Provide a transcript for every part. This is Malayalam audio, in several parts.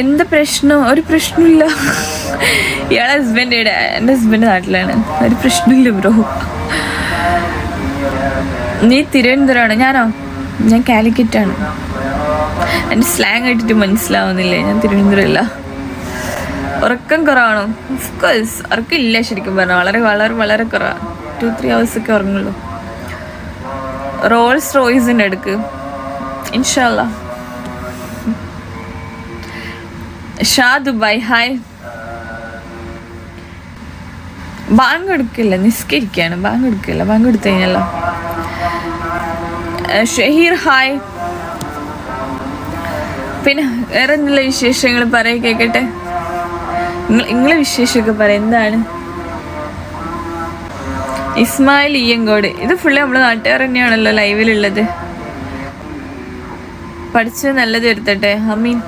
എന്ത് പ്രശ്നം? ഒരു പ്രശ്നമില്ല ഇയാളെ ഹസ്ബൻഡ് ഇവിടെ എന്റെ ഹസ്ബൻഡ് നാട്ടിലാണ്. ഒരു പ്രശ്നമില്ല ബ്രോ നീ തിരുവനന്തപുരമാണ്? ഞാനോ? ഞാൻ കാലിക്കറ്റാണ്. എന്റെ സ്ലാങ് ഇട്ടിട്ട് മനസ്സിലാവുന്നില്ലേ? ഞാൻ തിരുവനന്തപുരമല്ല. ഉറക്കം കുറവാണോ? ഓഫ്കോഴ്സ് ഉറക്കമില്ല ശരിക്കും പറഞ്ഞാൽ വളരെ വളരെ വളരെ കുറവാണ് ടു ത്രീ ഹവേഴ്സൊക്കെ ഉറങ്ങുള്ളൂ. റോൾസ് റോയ്സിന്റെ അടുക്ക് ഇൻഷാല്ല ഷാ ദുബായ് ഹായ്. ബാങ്ക് എടുക്കില്ല നിസ്കരിക്കാണ്. ബാങ്ക് എടുക്കില്ല ബാങ്ക് എടുത്തു കഴിഞ്ഞല്ലോ. ഷഹീർ ഹായ്. പിന്നെ വേറെ എന്തെല്ലാം വിശേഷങ്ങൾ? പറയാ കേക്കട്ടെ. നിങ്ങളെ വിശേഷമൊക്കെ പറയാം എന്താണ്? ഇസ്മായിൽ ഇയ്യങ്കോട് ഇത് ഫുള്ള് നമ്മുടെ നാട്ടുകാർ തന്നെയാണല്ലോ ലൈവിലുള്ളത് പഠിച്ചത് നല്ലത് വരുത്തട്ടെ. അമീൻ.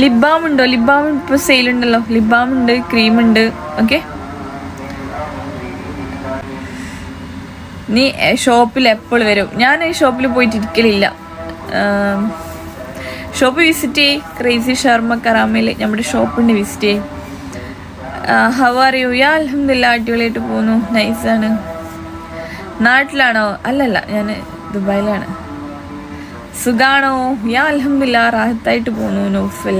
ലിബാം ഉണ്ടോ ലിപ് ബാം ഇപ്പൊ സെയിൽ ഉണ്ടല്ലോ ലിപ് ബാം ഉണ്ട് ക്രീം ഉണ്ട് ഓക്കെ. നീ ഷോപ്പിൽ എപ്പോൾ വരും. ഞാൻ ഈ ഷോപ്പിൽ പോയിട്ട് ഇരിക്കലില്ല ഷോപ്പ് വിസിറ്റ് ചെയ് ക്രേസി ഷർമ്മ കറാമയിൽ നമ്മുടെ ഷോപ്പുണ്ട് വിസിറ്റ് ചെയ് ഹവ് ആർ യു? യാ അലഹമില്ല അടിപൊളിയായിട്ട് പോകുന്നു. നൈസാണ്. നാട്ടിലാണോ? അല്ലല്ല ഞാൻ ദുബായിലാണ്. സുഖാണോ? ഞാൻ അലഹമില്ല റാഹത്തായിട്ട് പോകുന്നു നൗഫൽ.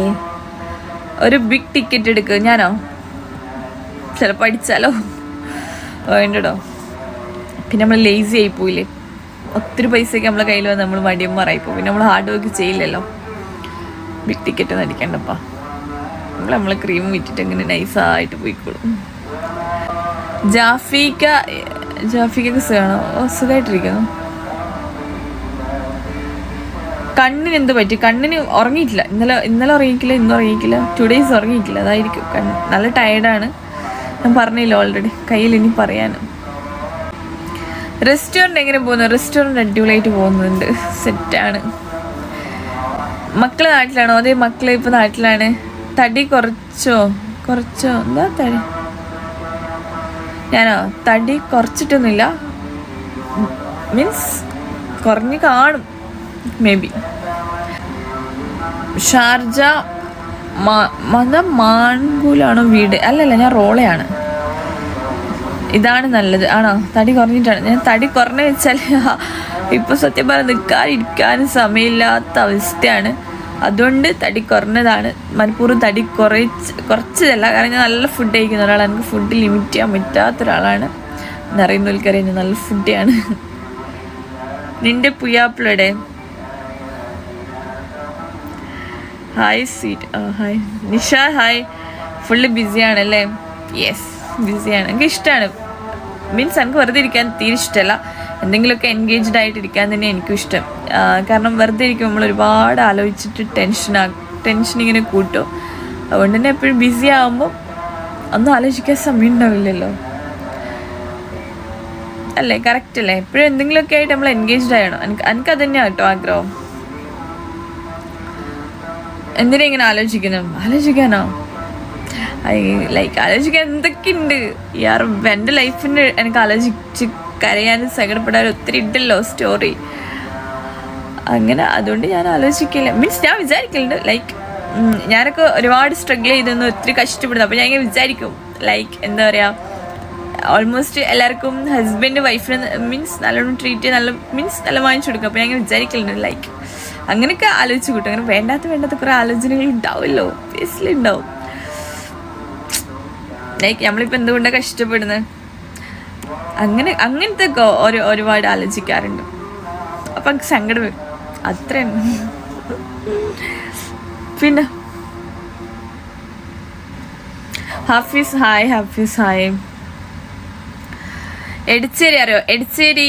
ഒരു ബിഗ് ടിക്കറ്റ് എടുക്കുക ഞാനോ? ചിലപ്പോൾ അടിച്ചാലോ വേണ്ടടോ പിന്നെ നമ്മൾ ലേസി ആയി പോയില്ലേ? ഒത്തിരി പൈസയൊക്കെ നമ്മളെ കയ്യിൽ വന്ന് നമ്മൾ മടിയന്മാരായി പോകും പിന്നെ നമ്മൾ ഹാർഡ് വർക്ക് ചെയ്യില്ലല്ലോ? ബിഗ് ടിക്കറ്റ് ഒന്നും അടിക്കണ്ടപ്പാ. നമ്മൾ നമ്മളെ ക്രീം വിറ്റിട്ട് ഇങ്ങനെ നൈസായിട്ട് പോയിക്കോളും. ജാഫിക്ക ജാഫിക്കൊക്കെ സുഖമാണോ ഓ സുഖമായിട്ടിരിക്കുന്നു കണ്ണിന് എന്ത് പറ്റി? കണ്ണിന് ഉറങ്ങിയിട്ടില്ല. ഇന്നലെ ഇന്നലെ ഉറങ്ങിയിട്ടില്ല ഇന്ന് ഉറങ്ങിയിട്ടില്ല. ടു ഡേയ്സ് ഉറങ്ങിയിട്ടില്ല. അതായിരിക്കും. കണ്ണ് നല്ല ടയർഡാണ് ഞാൻ പറഞ്ഞില്ല ഓൾറെഡി കയ്യിൽ ഇനി പറയാനും. റെസ്റ്റോറന്റ് എങ്ങനെ പോകുന്നു? റെസ്റ്റോറന്റ് അടിപൊളിയായിട്ട് പോകുന്നുണ്ട്. സെറ്റാണ് മക്കൾ നാട്ടിലാണോ? അതെ മക്കൾ ഇപ്പോൾ നാട്ടിലാണ്. തടി കുറച്ചോ? കുറച്ചോ? എന്താ തടി? ഞാനോ? തടി കുറച്ചിട്ടൊന്നുമില്ല. മീൻസ് കുറഞ്ഞ് കാണും. മേ ബി ഷാർജ മത മാൻകൂലാണോ വീട്? അല്ലല്ല ഞാൻ റോളയാണ്. ഇതാണ് നല്ലത്. ആണോ? തടി കുറഞ്ഞിട്ടാണ്. ഞാൻ തടി കുറഞ്ഞ വെച്ചാൽ ഇപ്പൊ സത്യം പറഞ്ഞാൽ നിൽക്കാനിരിക്കാനും സമയമില്ലാത്ത അവസ്ഥയാണ്. അതുകൊണ്ട് തടി കുറഞ്ഞതാണ്. മനഃപൂർവം തടി കുറച്ച് കുറച്ചതല്ല. കാരണം ഞാൻ നല്ല ഫുഡ് കഴിക്കുന്ന ഒരാളാണ്. എനിക്ക് ഫുഡ് ലിമിറ്റ് ചെയ്യാൻ പറ്റാത്ത ഒരാളാണ്. എന്നറിയുന്നവർക്കറിയാം നല്ല ഫുഡാണ് നിന്റെ പുയ്യാപ്പിളയുടെ hi seat hi Nisha hi full ബിസിയാണല്ലേ yes ബിസിയാണ് എനിക്ക് ഇഷ്ടമാണ് മീൻസ് എനിക്ക് വെറുതെ ഇരിക്കാൻ തീരെ ഇഷ്ടമല്ല എന്തെങ്കിലുമൊക്കെ എൻഗേജ്ഡ് ആയിട്ട് ഇരിക്കാൻ തന്നെ എനിക്കും ഇഷ്ടം. കാരണം വെറുതെ ഇരിക്കുമ്പോൾ നമ്മൾ ഒരുപാട് ആലോചിച്ചിട്ട് ടെൻഷൻ ടെൻഷൻ ഇങ്ങനെ കൂട്ടും. അതുകൊണ്ട് തന്നെ എപ്പോഴും ബിസി ആകുമ്പോൾ ഒന്നും ആലോചിക്കാൻ സമയം ഉണ്ടാവില്ലല്ലോ. അല്ലേ? കറക്റ്റ് അല്ലേ? എപ്പോഴും എന്തെങ്കിലുമൊക്കെ ആയിട്ട് നമ്മൾ എൻഗേജ്ഡ് ആയണം എനിക്ക് എനിക്കത് തന്നെയാണ് കേട്ടോ ആഗ്രഹം. എന്തിനാ ഇങ്ങനെ ആലോചിക്കുന്നത് ആലോചിക്കാനോ? ഐ ലൈക്ക് ആലോചിക്കാൻ എന്തൊക്കെയുണ്ട്? യാർ എന്റെ ലൈഫിന് എനിക്ക് ആലോചിച്ച് കരയാനും സങ്കടപ്പെടാനും ഒത്തിരി ഉണ്ടല്ലോ സ്റ്റോറി അങ്ങനെ അതുകൊണ്ട് ഞാൻ ആലോചിക്കില്ല. മീൻസ് ഞാൻ വിചാരിക്കലുണ്ട് ലൈക്ക് ഞാനൊക്കെ ഒരുപാട് സ്ട്രഗിൾ ചെയ്തൊന്നും ഒത്തിരി കഷ്ടപ്പെടുന്നു. അപ്പോൾ ഞാൻ ഇങ്ങനെ വിചാരിക്കും ലൈക്ക് എന്താ പറയുക ഓൾമോസ്റ്റ് എല്ലാവർക്കും ഹസ്ബൻഡ് വൈഫിന് മീൻസ് നല്ലോണം ട്രീറ്റ് ചെയ്ത് നല്ല മീൻസ് നല്ല വാങ്ങിച്ചു കൊടുക്കും. അപ്പോൾ ഞാൻ ഇങ്ങനെ വിചാരിക്കലുണ്ട് ലൈക്ക് അങ്ങനെയൊക്കെ ആലോചിച്ച് കൂട്ടും. അങ്ങനെ വേണ്ടാത്ത വേണ്ടാത്ത കുറേ ആലോചനകൾ ഉണ്ടാവുമല്ലോ. ഒബ്വിയസ്ലി ഉണ്ടാവും. ലൈക്ക് നമ്മളിപ്പോൾ എന്തുകൊണ്ടാണ് കഷ്ടപ്പെടുന്നത് അങ്ങനെ അങ്ങനത്തെ ഒക്കെ ഒരു ഒരുപാട് ആലോചിക്കാറുണ്ട്. അപ്പം എനിക്ക് സങ്കടം വരും. അത്രയാണ് പിന്നെ? Hafees hi Hafees hi. Edacheri അറിയോ? എടിച്ചേരി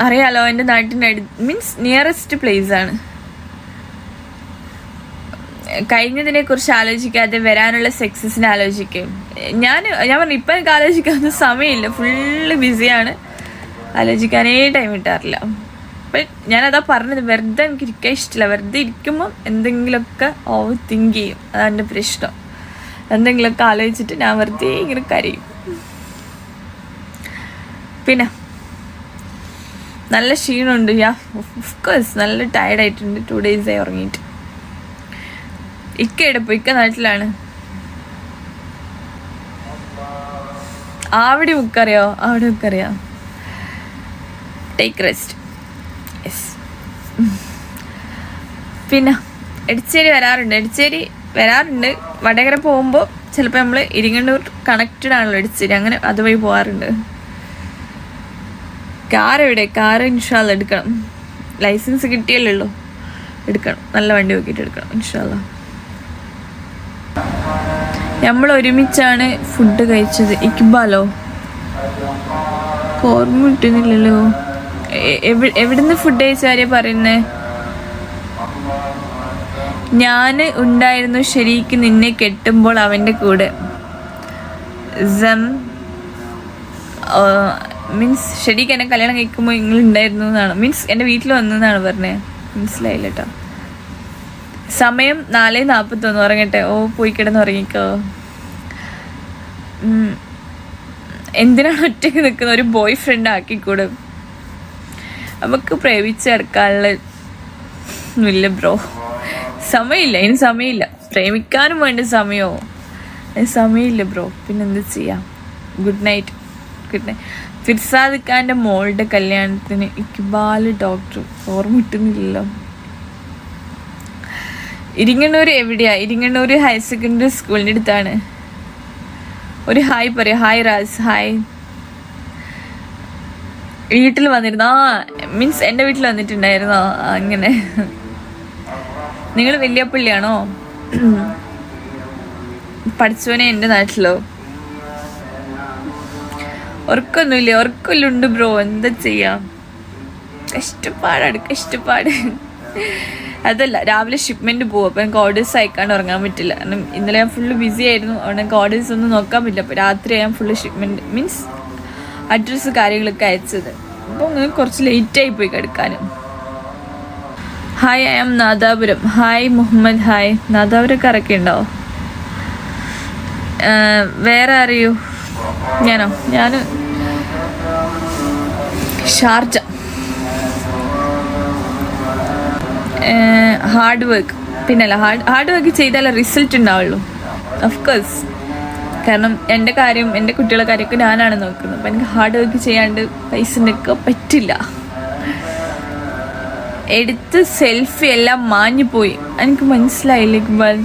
അറിയാലോ? എന്റെ നാട്ടിന്റെ മീൻസ് നിയറസ്റ്റ് പ്ലേസ് ആണ്. കഴിഞ്ഞതിനെ കുറിച്ച് ആലോചിക്കാതെ വരാനുള്ള സക്സസിനെ ആലോചിക്കും ഞാൻ ഞാൻ പറഞ്ഞു ഇപ്പം എനിക്ക് ആലോചിക്കാവുന്ന സമയമില്ല. ഫുള്ള് ബിസിയാണ് ആലോചിക്കാനേ ടൈം കിട്ടാറില്ല. അപ്പം ഞാനതാ പറഞ്ഞത് വെറുതെ എനിക്ക് ഇരിക്കാൻ ഇഷ്ടമില്ല വെറുതെ ഇരിക്കുമ്പോൾ എന്തെങ്കിലുമൊക്കെ ഓവർ തിങ്ക് ചെയ്യും. അതാണ് എന്റെ പ്രശ്നം. എന്തെങ്കിലുമൊക്കെ ആലോചിച്ചിട്ട് ഞാൻ വെറുതെ ഇങ്ങനെ കരയും. പിന്നെ നല്ല ക്ഷീണമുണ്ട്. യാ ഓഫ് കോഴ്സ് നല്ല ടയർഡായിട്ടുണ്ട് ടു ഡേയ്സായി ഉറങ്ങിയിട്ട്. ഇക്ക ഇക്ക നാട്ടിലാണ്. ആവിടെ മുക്കറിയോ അവിടെ മുക്കറിയോ ടേക്ക് റെസ്റ്റ് പിന്നെ എടിച്ചേരി വരാറുണ്ട്. എടിച്ചേരി വരാറുണ്ട്. വടകര പോകുമ്പോൾ ചിലപ്പോൾ നമ്മൾ ഇരിങ്ങണ്ണൂർ കണക്റ്റഡ് ആണല്ലോ എടിച്ചേരി. അങ്ങനെ അതുവഴി പോകാറുണ്ട് കാർ എവിടെ? കാർ ഇൻഷാല്ല എടുക്കണം. ലൈസൻസ് കിട്ടിയല്ലോ എടുക്കണം. നല്ല വണ്ടി നോക്കിയിട്ട് എടുക്കണം ഇൻഷാല്ല നമ്മൾ ഒരുമിച്ചാണ് ഫുഡ് കഴിച്ചത്. ഇക്ബാലോ? ഓർമ്മ കിട്ടുന്നില്ലല്ലോ. എവിടുന്ന് ഫുഡ് കഴിച്ചാരെ പറയുന്നേ? ഞാൻ ഉണ്ടായിരുന്നു ശരിക്ക് നിന്നെ കെട്ടുമ്പോൾ അവന്റെ കൂടെ. മീൻസ് ശരിക്ക് എന്നെ കല്യാണം കഴിക്കുമ്പോൾ നിങ്ങൾ ഉണ്ടായിരുന്നു എന്നാണ്. മീൻസ് എന്റെ വീട്ടിൽ വന്നതെന്നാണ് പറഞ്ഞത് മനസ്സിലായില്ല കേട്ടോ സമയം നാല് നാൽപ്പത്തൊന്ന് ഉറങ്ങട്ടെ. ഓ പോയി കിടന്ന് ഉറങ്ങിക്കോ. എന്തിനാണ് ഒറ്റയ്ക്ക് നിൽക്കുന്ന ഒരു ബോയ് ഫ്രണ്ട് ആക്കിക്കൂടെ. നമുക്ക് പ്രേമിച്ച് ചേർക്കാനുള്ള ബ്രോ സമയമില്ല. ഇനി സമയമില്ല. പ്രേമിക്കാനും വേണ്ട സമയമോ? സമയമില്ല ബ്രോ പിന്നെ എന്ത് ചെയ്യാം? Good night good night Firsad ഖാന്റെ മോളുടെ കല്യാണത്തിന് ഇക്ബാൽ ഡോക്ടർ ഓർമ്മ കിട്ടുന്നില്ലല്ലോ. ഇരിങ്ങണ്ണൂർ എവിടെയാ? ഇരിങ്ങണ്ണൂർ ഹയർ സെക്കൻഡറി സ്കൂളിന്റെ അടുത്താണ്. ഒരു ഹായ് പറയാം. ഹായ് രാജ് ഹായ് വീട്ടിൽ വന്നിരുന്നു. ആ മീൻസ് എന്റെ വീട്ടിൽ വന്നിട്ടുണ്ടായിരുന്നു. അങ്ങനെ. നിങ്ങൾ വലിയ പുള്ളിയാണോ? പഠിച്ചവനെ എന്റെ നാട്ടിലോ? ഉറക്കൊന്നുമില്ലേ? ഉറക്കൊല്ലുണ്ട് ബ്രോ. എന്താ ചെയ്യാം? കഷ്ടപ്പാടാണ് കഷ്ടപ്പാട്. അതല്ല രാവിലെ ഷിപ്മെന്റ് പോകും അപ്പം എനിക്ക് ഓർഡേഴ്സ് അയക്കാണ്ട് ഉറങ്ങാൻ പറ്റില്ല. കാരണം ഇന്നലെ ഞാൻ ഫുള്ള് ബിസി ആയിരുന്നു. അതുകൊണ്ട് എനിക്ക് ഓർഡേഴ്സ് ഒന്നും നോക്കാൻ പറ്റില്ല. അപ്പോൾ രാത്രി ഞാൻ ഫുള്ള് ഷിപ്മെന്റ് മീൻസ് അഡ്രസ്സ് കാര്യങ്ങളൊക്കെ അയച്ചത്. അപ്പോൾ അങ്ങനെ കുറച്ച് ലേറ്റായി പോയി കിടക്കാനും. Hi I'm Nadapuram. Hi Muhammad. Hi നാദാപുരമൊക്കെ ഉണ്ടോ? വേറെ അറിയൂ ഞാനോ? ഞാൻ ഷാർജ. ഹാർഡ് വർക്ക് പിന്നല്ല ഹാർഡ് ഹാർഡ് വർക്ക് ചെയ്താലേ റിസൾട്ട് ഉണ്ടാവുള്ളൂ. കോഴ്സ് കാരണം എന്റെ കാര്യം എന്റെ കുട്ടികളുടെ കാര്യമൊക്കെ ഞാനാണ് നോക്കുന്നത്. അപ്പം എനിക്ക് ഹാർഡ് വർക്ക് ചെയ്യാണ്ട് പൈസ നിൽക്കാൻ പറ്റില്ല. എടുത്ത് സെൽഫി എല്ലാം മാഞ്ഞു പോയി എനിക്ക് മനസ്സിലായില്ല ഇക്ബാൽ?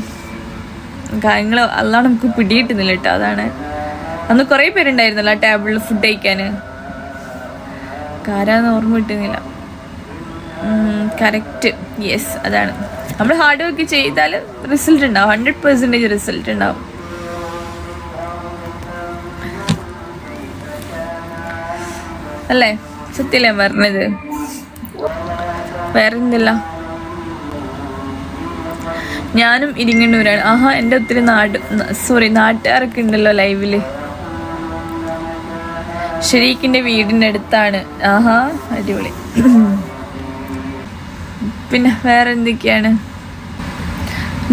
കാര്യങ്ങൾ അതാണ് നമുക്ക് പിടിയിട്ടുന്നില്ല കേട്ടോ. അതാണ്. അന്ന് കുറേ പേരുണ്ടായിരുന്നല്ലോ ആ ടേബിളിൽ ഫുഡ് കഴിക്കാൻ. കാരാന്ന് ഓർമ്മ കിട്ടുന്നില്ല. കറക്റ്റ് യെസ് അതാണ്. നമ്മൾ ഹാർഡ് വർക്ക് ചെയ്താൽ റിസൾട്ട് ഉണ്ടാവും. ഹൺഡ്രഡ് പെർസെന്റേജ് റിസൾട്ട് ഉണ്ടാവും. അല്ലേ? സത്യല്ലേ പറഞ്ഞത്? വേറെ എന്തില്ല ഞാനും ഇരിങ്ങണ്ണൂരാണ് ആഹാ എന്റെ ഒത്തിരി നാട് സോറി നാട്ടുകാരൊക്കെ ഉണ്ടല്ലോ ലൈവിൽ ഷെരീഖിന്റെ വീടിന്റെ അടുത്താണ് ആഹാ അടിപൊളി. പിന്നെ വേറെ എന്തൊക്കെയാണ്?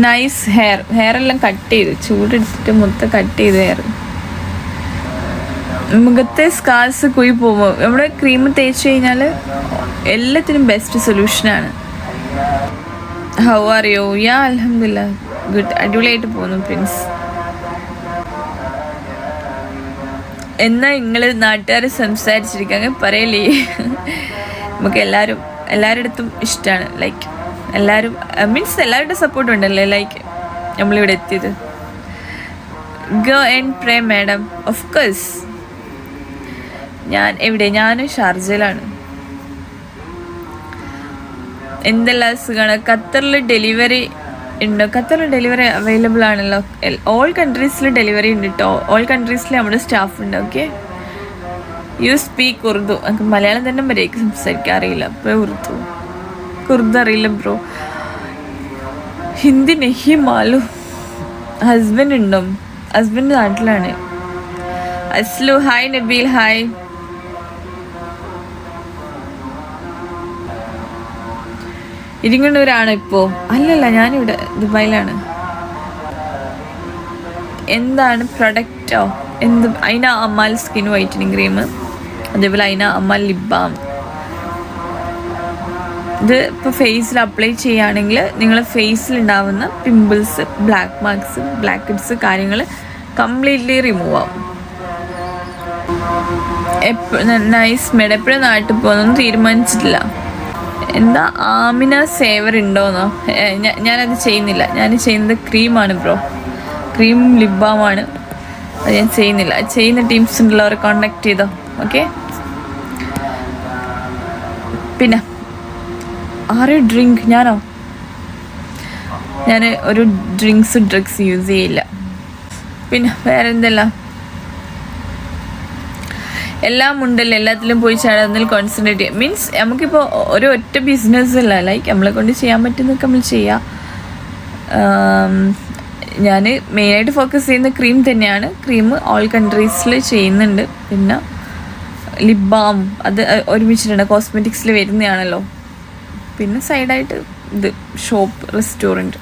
നൈസ് ഹെയർ ഹെയർ എല്ലാം കട്ട് ചെയ്ത്. ചൂടെടുത്തിട്ട് മൊത്തം കട്ട് ചെയ്ത് ഹെയർ മുഖത്തെ സ്കാർസ് കുഴി പോകുമ്പോൾ നമ്മുടെ ക്രീം തേച്ച് കഴിഞ്ഞാൽ എല്ലാത്തിനും ബെസ്റ്റ് സൊല്യൂഷനാണ് ഹൗ ആർ യു യാ അലഹമില്ല ഗുഡ് അടിപൊളിയായിട്ട് പോകുന്നു പ്രിൻസ് എന്നാ നിങ്ങൾ നാട്ടുകാർ സംസാരിച്ചിരിക്കുക അങ്ങനെ പറയലേ നമുക്ക് എല്ലാവരും എല്ലാവരുടെ അടുത്തും ഇഷ്ടമാണ് ലൈക്ക് എല്ലാവരും മീൻസ് എല്ലാവരുടെ സപ്പോർട്ടും ഉണ്ടല്ലേ? ലൈക്ക് നമ്മളിവിടെ എത്തിയത്. Go and pray madam of course ഞാൻ എവിടെ? ഞാനും ഷാർജയിലാണ്. എന്തെല്ലാം സുഖമാണ്? ഖത്തറിൽ ഡെലിവറി ഉണ്ട്? ഖത്തറിൽ ഡെലിവറി അവൈലബിൾ ആണല്ലോ. ഓൾ കൺട്രീസിൽ ഡെലിവറി ഉണ്ട് കേട്ടോ ഓൾ കൺട്രീസിൽ നമ്മുടെ സ്റ്റാഫ് ഉണ്ട് ഓക്കെ യു സ്പീക്ക് ഉറുദു എനിക്ക് മലയാളം തന്നെ മര്യാദയ്ക്ക് സംസാരിക്കാൻ അറിയില്ല. അപ്പോൾ ഉറുദു. ഉറുദു അറിയില്ല ബ്രോ. ഹിന്ദി നെഹി മാലു. ഹസ്ബൻഡ് ഉണ്ടോ? ഹസ്ബൻഡ് നാട്ടിലാണ്. അസ്ലു ഹായ് നബീൽ ഹായ് ഇരിങ്ങണ്ണൂരാണ് ഇപ്പോ? അല്ലല്ല ഞാനിവിടെ ദുബായിലാണ്. എന്താണ് പ്രൊഡക്റ്റോ എന്ത് അതിനാ അമ്മാൽ സ്കിൻ വൈറ്റനിങ് ക്രീം അതേപോലെ അതിന് അമ്മ ലിബാം. ഇത് ഇപ്പോൾ ഫേസിൽ അപ്ലൈ ചെയ്യുകയാണെങ്കിൽ നിങ്ങളെ ഫേസിൽ ഉണ്ടാവുന്ന pimples black marks blackheads കാര്യങ്ങൾ കംപ്ലീറ്റ്ലി റിമൂവ് ആവും. നൈസ് മേഡം എപ്പോഴും നാട്ടിൽ പോകുന്നൊന്നും തീരുമാനിച്ചിട്ടില്ല. എന്താ ആമിന സേവർ ഉണ്ടോന്നോ? ഞാനത് ചെയ്യുന്നില്ല. ഞാൻ ചെയ്യുന്നത് ക്രീമാണ് ബ്രോ ക്രീം ലിബാമാണ്. ബാമാണ് അത് ഞാൻ ചെയ്യുന്നില്ല. ചെയ്യുന്ന ടീംസ് ഉണ്ടല്ലോ അവരെ കോണ്ടാക്ട് ചെയ്തോ? ഓക്കെ? പിന്നെ ആരെ ഡ്രിങ്ക് ഞാനോ? ഞാൻ ഒരു ഡ്രിങ്ക്സ് ഡ്രഗ്സ് യൂസ് ചെയ്യില്ല. പിന്നെ വേറെ എന്തെല്ലാം എല്ലാം ഉണ്ടല്ലോ എല്ലാത്തിലും പോയി ചാടാൻ ഒന്നിൽ കോൺസെൻട്രേറ്റ് ചെയ്യുക മീൻസ് നമുക്കിപ്പോൾ ഒരു ഒറ്റ ബിസിനസ് അല്ല. ലൈക്ക് നമ്മളെ കൊണ്ട് ചെയ്യാൻ പറ്റുന്നൊക്കെ നമ്മൾ ചെയ്യാം. ഞാൻ മെയിനായിട്ട് ഫോക്കസ് ചെയ്യുന്ന ക്രീം തന്നെയാണ്. ക്രീം ഓൾ കൺട്രീസിൽ ചെയ്യുന്നുണ്ട്. പിന്നെ ലിപ് ബാം അത് ഒരുമിച്ചിട്ടുണ്ട്. കോസ്മെറ്റിക്സിൽ വരുന്നതാണല്ലോ. പിന്നെ സൈഡായിട്ട് ഇത് ഷോപ്പ് റെസ്റ്റോറന്റ്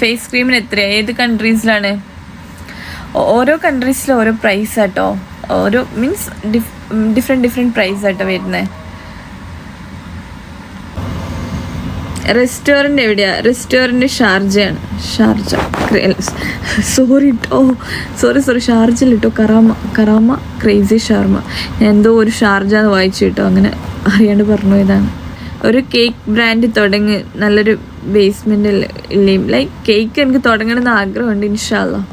ഫേസ് ക്രീമിന് എത്രയാണ് ഏത് കൺട്രീസിലാണ് ഓരോ കൺട്രീസിലും ഓരോ പ്രൈസ് ആട്ടോ. ഓരോ means diff different different price auto വരുന്നത് റെസ്റ്റോറന്റ് എവിടെയാ? റെസ്റ്റോറന്റ് ഷാർജയാണ്. Sharjah. Sorry oh sorry sorry ഷാർജയിൽ കേട്ടോ കറാമ കറാമ ക്രേസി ഷാർമ. ഞാൻ എന്തോ ഒരു ഷാർജ എന്ന് വായിച്ചു കേട്ടോ. അങ്ങനെ അറിയാണ്ട് പറഞ്ഞു ഇതാണ്. ഒരു കേക്ക് ബ്രാൻഡ് തുടങ്ങി നല്ലൊരു ബേസ്മെന്റ് ഇല്ലേയും ലൈക്ക് കേക്ക് എനിക്ക് തുടങ്ങണമെന്ന് ആഗ്രഹമുണ്ട് ഇൻഷാല്ല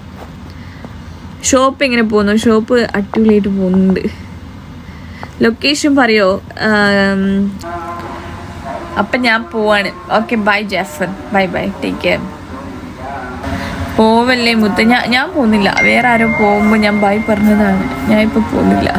ഷോപ്പ് എങ്ങനെ പോകുന്നു? ഷോപ്പ് അടിപൊളിയായിട്ട് പോകുന്നുണ്ട്. ലൊക്കേഷൻ പറയോ? അപ്പം ഞാൻ പോവാണ്. Okay bye Jafar bye bye take care പോവല്ലേ മുത്ത? ഞാൻ ഞാൻ പോകുന്നില്ല. വേറെ ആരോ പോകുമ്പോൾ ഞാൻ ബൈ പറഞ്ഞതാണ്. ഞാൻ ഇപ്പോൾ പോകുന്നില്ല.